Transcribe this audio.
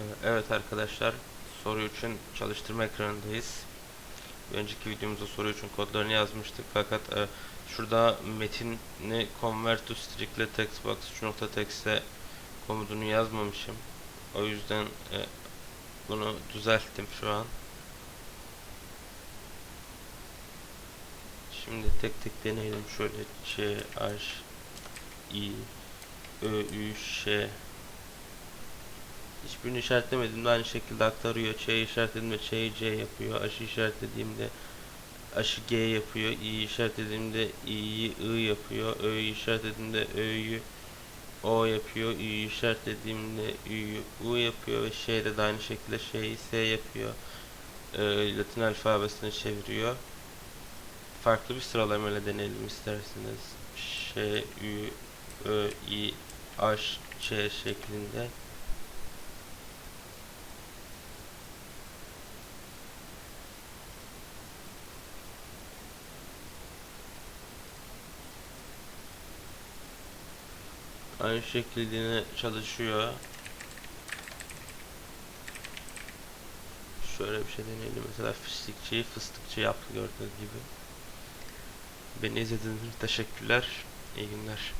Ee, Evet arkadaşlar soru için çalıştırma ekranındayız. Önceki videomuzda soru için kodlarını yazmıştık fakat e, şurada metini convert to strictly text box 3.text'e komutunu yazmamışım. O yüzden e, bunu düzelttim şu an. Şimdi tek tek deneyelim. Şöyle C, H, I, Ö, Ü, Ş Hiçbirini işaretlemediğimde aynı şekilde aktarıyor. Ç'yi işaretlediğimde Ç'yi C yapıyor. Aşı işaretlediğimde aşı G yapıyor. İ'yi işaretlediğimde İ'yi I yapıyor. Ö'yü işaretlediğimde Ö'yü O yapıyor. Ü'yü işaretlediğimde Ü'yü U yapıyor. Ve Ş'de de aynı şekilde Ş'yi S yapıyor. Ee, Latin alfabesine çeviriyor. Farklı bir sıralamayla deneyelim isterseniz. Ş, Ü, Ö, İ, H, Ç şeklinde. Aynı şekilde çalışıyor. Şöyle bir şey deneyelim. Mesela fıstıkçıyı fıstıkçı yaptı gördüğünüz gibi. Beni izlediğiniz için teşekkürler. İyi günler.